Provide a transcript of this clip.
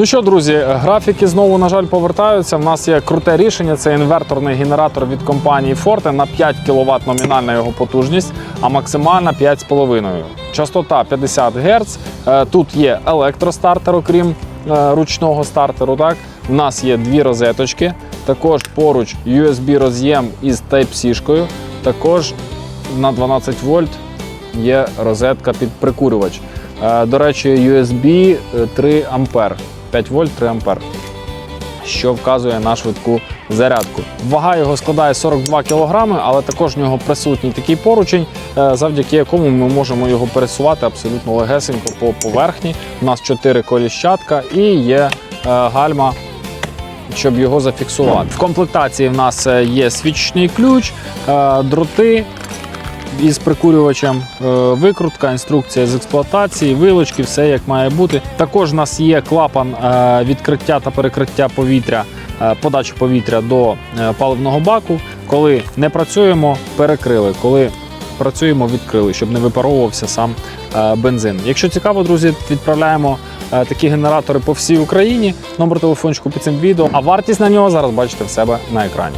Ну що, друзі, графіки знову, на жаль, повертаються. В нас є круте рішення. Це інверторний генератор від компанії Forte на 5 кВт номінальна його потужність, а максимальна 5,5. Частота 50 Гц. Е, Тут є електростартер, окрім е, ручного стартеру. Так, в нас є дві розеточки. Також поруч USB роз'єм із Type-C. Також на 12 вольт є розетка під прикурювач. Е, До речі, USB е, 3 ампер, 5 вольт 3 ампер, що вказує на швидку зарядку. Вага його складає 42 кг, але також в нього присутній такий поручень, е, завдяки якому ми можемо його пересувати абсолютно легесенько по поверхні. У нас 4 коліщатка і є е, гальма щоб його зафіксувати. В комплектації в нас е, є свічний ключ, дроти із прикурювачем, е, викрутка, інструкція з експлуатації, вилочки, все як має бути. Також у нас є клапан е, відкриття та перекриття повітря, е, подачі повітря до паливного баку. Коли не працюємо, перекрили. Коли працюємо, відкрили, щоб не випаровувався сам бензин. Якщо цікаво, друзі, відправляємо такі генератори по всій Україні. Номер телефончику під цим відео. А вартість на нього зараз бачите в себе на екрані.